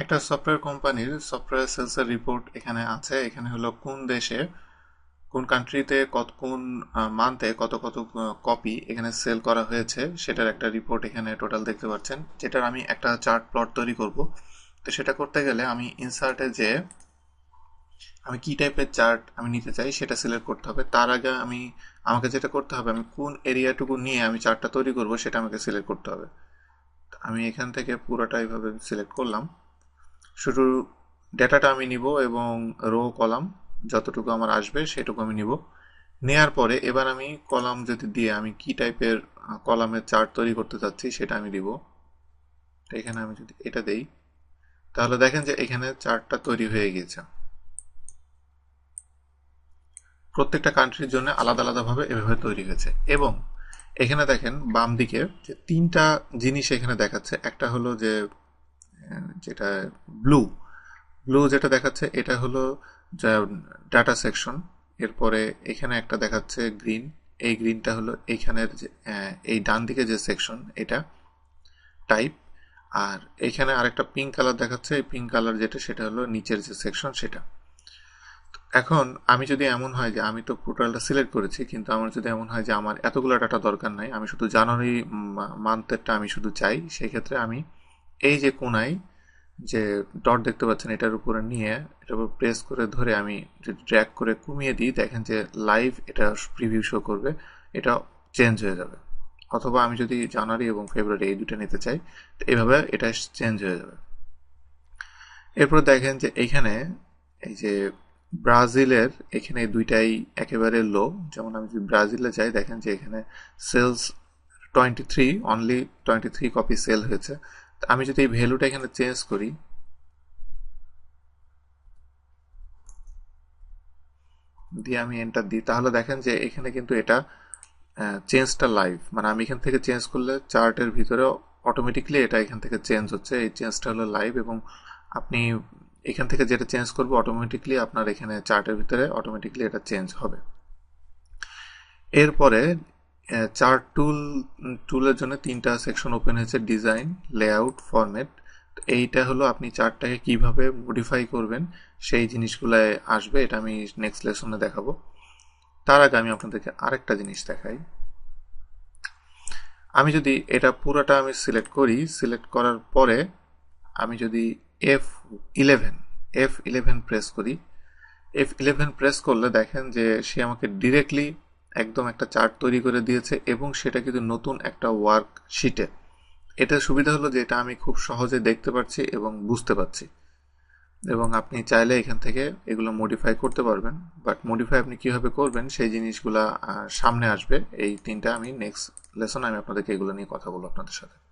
একটা সফটওয়্যার কোম্পানির software সেলসের report এখানে আছে। এখানে হলো কোন দেশে, কোন কান্ট্রিতে কত, কোন মান্থে কত কত কপি এখানে সেল করা হয়েছে, সেটার একটা রিপোর্ট এখানে টোটাল দেখতে পাচ্ছেন। যেটার আমি একটা চার্ট প্লট তৈরি করব। তো সেটা করতে গেলে আমি ইনসার্টে যে আমি কি টাইপের চার্ট আমি নিতে চাই, সেটা সিলেক্ট করতে হবে। তার আগে আমি, আমাকে যেটা করতে হবে, আমি কোন এরিয়াটুকু নিয়ে আমি চার্টটা তৈরি করব, সেটা আমাকে সিলেক্ট করতে হবে। আমি এখান থেকে পুরোটা এইভাবে সিলেক্ট করলাম। শুধু ডেটাটা আমি নিব এবং রো কলাম যতটুকু আমার আসবে সেটুকু আমি নিব। নেয়ার পরে এবার আমি কলাম যদি দিয়ে আমি কি টাইপের কলামের চার্ট তৈরি করতে চাচ্ছি সেটা আমি দিব এখানে আমি যদি এটা দেই, তাহলে দেখেন যে এখানে চার্টটা তৈরি হয়ে গিয়েছে। প্রত্যেকটা কান্ট্রির জন্য আলাদা আলাদাভাবে এভাবে তৈরি হয়েছে। এবং এখানে দেখেন বাম দিকে যে তিনটা জিনিস এখানে দেখাচ্ছে, একটা হলো যে যেটা ব্লু ব্লু যেটা দেখাচ্ছে, এটা হলো ডাটা সেকশন এরপরে এখানে একটা দেখাচ্ছে গ্রিন এই গ্রিনটা হলো এইখানের এই ডান দিকে যে সেকশন এটা টাইপ আর এখানে আরেকটা পিঙ্ক কালার দেখাচ্ছে, এই পিঙ্ক কালার যেটা, সেটা হলো নিচের যে সেকশন সেটা। এখন আমি যদি এমন হয় যে, আমি তো পোর্টালটা সিলেক্ট করেছি, কিন্তু আমার যদি এমন হয় যে, আমার এতগুলো ডাটা দরকার নাই, আমি শুধু জানুয়ারি মান্থেরটা আমি শুধু চাই, সেই ক্ষেত্রে আমি এই যে কোনায় যে ডট দেখতে পাচ্ছেন, এটার উপরে নিয়ে এটার উপর প্রেস করে ধরে আমি যদি ড্র্যাক করে কমিয়ে দিই, দেখেন যে লাইভ এটা প্রিভিউ শো করবে, এটা চেঞ্জ হয়ে যাবে। অথবা আমি যদি জানুয়ারি এবং ফেব্রুয়ারি এই দুটো নিতে চাই, তো এইভাবে এটা চেঞ্জ হয়ে যাবে। এরপর দেখেন যে এইখানে এই যে ব্রাজিলের এখানে দুইটাই একেবারে লো যেমন আমি যদি ব্রাজিলে যাই, দেখেন যে এখানে sales twenty three only twenty three copy sale হয়েছে। আমি যদি এই ভ্যালুটা এখানে চেঞ্জ করি, দিয়ে আমি এন্টার দিই, তাহলে দেখেন যে এখানে কিন্তু এটা চেঞ্জটা লাইভ মানে আমি এখান থেকে চেঞ্জ করলে চার্টের ভিতরে অটোমেটিকলি এটা এখান থেকে চেঞ্জ হচ্ছে। এই চেঞ্জটা হলো লাইভ এবং আপনি এখান থেকে যেটা চেঞ্জ করব অটোমেটিকলি আপনার এখানে চার্টের ভিতরে অটোমেটিকলি এটা চেঞ্জ হবে। এরপরে চার্ট টুল টুলের জন্য তিনটা সেকশন ওপেন হয়েছে ডিজাইন লেআউট ফরম্যাট এইটা হলো আপনি চার্টটাকে কীভাবে মডিফাই করবেন, সেই জিনিসগুলো আসবে, এটা আমি নেক্সট লেসনে দেখাবো। তার আগে আমি আপনাদেরকে আরেকটা জিনিস দেখাই। আমি যদি এটা পুরোটা আমি সিলেক্ট করি সিলেক্ট করার পরে আমি যদি F eleven F eleven press করি এফ ইলেভেন প্রেস করলে দেখেন যে সে আমাকে ডিরেক্টলি একদম একটা চার্ট তৈরি করে দিয়েছে এবং সেটা কিন্তু নতুন একটা ওয়ার্ক শিটে এটা সুবিধা হলো যে এটা আমি খুব সহজে দেখতে পাচ্ছি এবং বুঝতে পারছি। এবং আপনি চাইলে এখান থেকে এগুলো মডিফাই করতে পারবেন। বাট মডিফাই আপনি কীভাবে করবেন সেই জিনিসগুলা সামনে আসবে। এই তিনটা আমি নেক্সট লেসন আমি আপনাদেরকে এগুলো নিয়ে কথা বলব আপনাদের সাথে।